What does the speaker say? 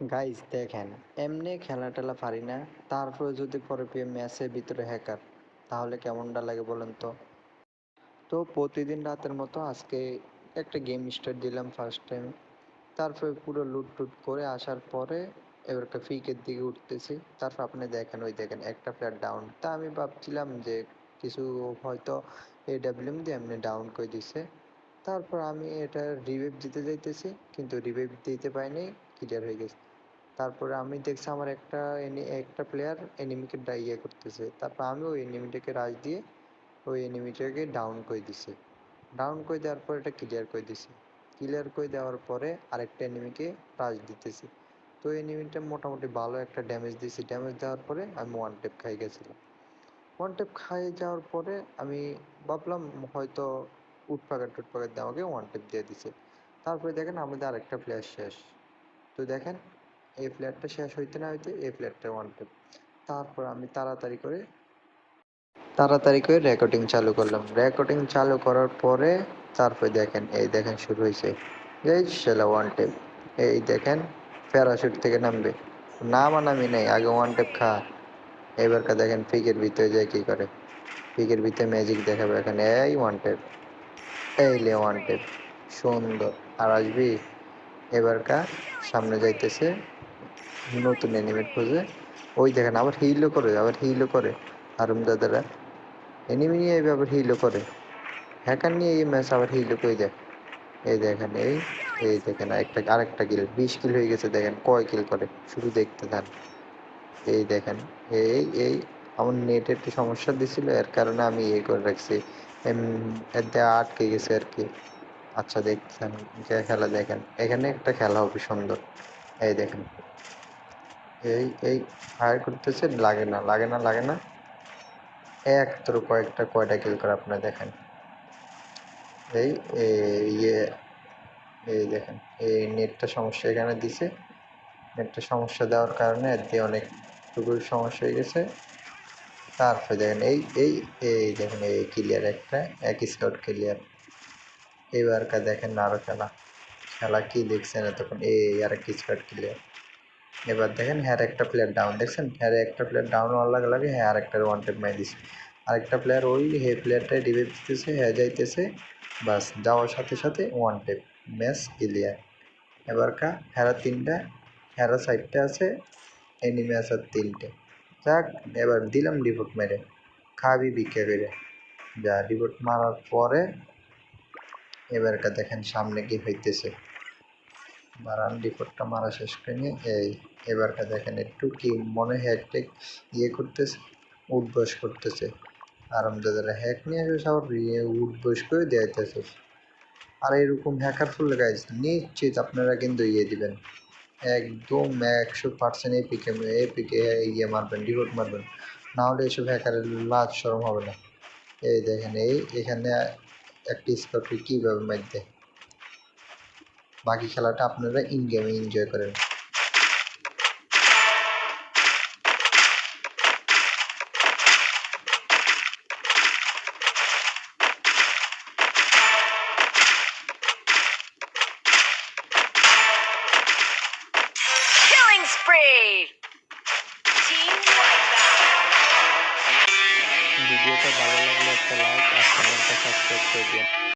Guys দেখেন, এমনি খেলা টেলা পারি না। তারপরে যদি পরে পেয়ে ম্যাচের ভিতরে হ্যাকার তাহলে কেমনটা লাগে বলেন তো? তো প্রতিদিন রাতের মতো আজকে একটা গেম স্টার্ট দিলাম ফার্স্ট টাইম তারপরে পুরো লুট টুট করে আসার পরে এবার একটা ফিকের দিকে উঠতেছি। তারপর আপনি দেখেন, ওই দেখেন একটা প্লেয়ার ডাউন তা আমি ভাবছিলাম যে কিছু হয়তো এডাব্লিউএম দিয়ে এমনি ডাউন করে দিছে। তারপর আমি এটা রিভাইভ দিতে যাইতেছি, কিন্তু রিভাইভ দিতে পাইনি ক্লিয়ার হয়ে গেছে। তারপরে আমি দেখছি আমার একটা একটা প্লেয়ার এনিমিকে ইয়ে করতেছে। তারপর আমি ওই এনিমিটাকে রাজ দিয়ে ওই এনিমিটাকে ডাউন করে দিছি। ডাউন করে দেওয়ার পর এটা ক্লিয়ার করে দিছি। ক্লিয়ার করে দেওয়ার পরে আরেকটা এনিমিকে রাজ দিতেছি। তো এনিমিটা মোটামুটি ভালো একটা ড্যামেজ দিছি। ড্যামেজ দেওয়ার পরে আমি ওয়ান টেপ খাই গেছিলাম। ওয়ান টেপ খাই যাওয়ার পরে আমি ভাবলাম হয়তো উটপাকার টুটপাকার দিয়ে আমাকে ওয়ান টেপ দিয়ে দিছে। তারপরে দেখেন আমাদের আরেকটা প্লেয়ার শেষ। তো দেখেন, এই প্লেয়ারটা শেষ হইতে না হইতে এই প্লেয়ারটা ওয়ান টেপ তারপর আমি তাড়াতাড়ি করে তাড়াতাড়ি করে রেকর্ডিং চালু করলাম। রেকর্ডিং চালু করার পরে তারপরে দেখেন, এই দেখেন শুরু হয়েছে এই সেলা ওয়ান টেপ এই দেখেন প্যারাশুট থেকে নামবে। নামা নামি নেই, আগে ওয়ান টেপ খা। এবারকার দেখেন পিকের ভিতরে যায় কি করে? পিকের ভিতরে ম্যাজিক দেখাবে। এখানে এই ওয়ান টেপ এই লে সুন্দর। আর আসবি? এবারকার সামনে যাইতেছে নতুন এনিমেট খুঁজে। ওই দেখেন, আবার হিলও করে, আবার হিলও করে। আরুম দাদারা এনিমি নিয়ে আবার হিলও করে। হ্যাকার নিয়ে এই ম্যাচ আবার হিলও করে দেয়। এই দেখেন, এই এই দেখেন একটা আরেকটা কিল বিশ কিল হয়ে গেছে, দেখেন কয় কিল করে। শুধু দেখতে থান। এই দেখেন, এই এই আমার নেটে একটু সমস্যা দিছিল, এর কারণে আমি ইয়ে করে রাখছি। এতে আটকে গেছে আর কি। আচ্ছা দেখছেন, যে খেলা দেখেন। এখানে একটা খেলা হবে সুন্দর। এই দেখেন। এই এই ফায়ার করতেছে, লাগে না লাগে না লাগে না। এক তোর কয়েকটা, কয়টা কিল করে আপনারা দেখেন। এই ইয়ে এই দেখেন, এই নেটটা সমস্যা এখানে দিছে। নেটটা সমস্যা দেওয়ার কারণে দিয়ে অনেকটুকু সমস্যা হয়ে গেছে। তারপরে দেখেন এই এই এই দেখেন এই ক্লিয়ার একটা, এক স্কাউট ক্লিয়ার এবারকা দেখেন আরও খেলা। খেলা কি দেখছেন এতক্ষণ? এই আর এক স্কট ক্লিয়ার এবার দেখেন হ্যার একটা প্লেয়ার ডাউন দেখছেন? হ্যার একটা প্লেয়ার ডাউন হওয়ার লাগে লাগে হ্যাঁ আরেকটা ওয়ান টেপ মাই দিছে। আরেকটা প্লেয়ার ওই হে প্লেয়ারটাই রিভাইভ দিতেছে হ্যাঁ যাইতেছে। বাস, যাওয়ার সাথে সাথে ওয়ান টেপ ম্যাচ ক্লিয়ার এবারকা হেরা তিনটা হেরা সাইডটা আছে এনিমি আছে তিনটে। যাক এবার দিলাম রিপোর্ট মেরে। খাবি বিকে করে। যা রিপোর্ট মারার পরে এবারকা দেখেন সামনে কি হইতেছে। বারান রিপোর্টটা মারা শেষ করে নিয়ে এই এবারকা দেখেন একটু কি মনে হ্যাকটেক ইয়ে করতেছে, উঠবস করতেছে। আরামদাদারা হ্যাক নিয়ে আসবে, সব ইয়ে উঠবস করে দেওয়াইতেছে। আর এরকম হ্যাকার ফুল গাইজ নিশ্চিত আপনারা কিন্তু ইয়ে দিবেন। একদম একশো পার্সেন্ট এপিকে এপিকে ইয়ে মারবেন ডিভোট মারবেন। নাহলে এসব হ্যাকারের লাজ সরম হবে না। এই দেখেন, এই এখানে একটি স্কটকে কীভাবে মারতে? বাকি খেলাটা আপনারা ইন গেমে এনজয় করেন। ভিডিওটা ভালো লাগলে একটা লাইক আর চ্যানেলটা সাবস্ক্রাইব করে দিন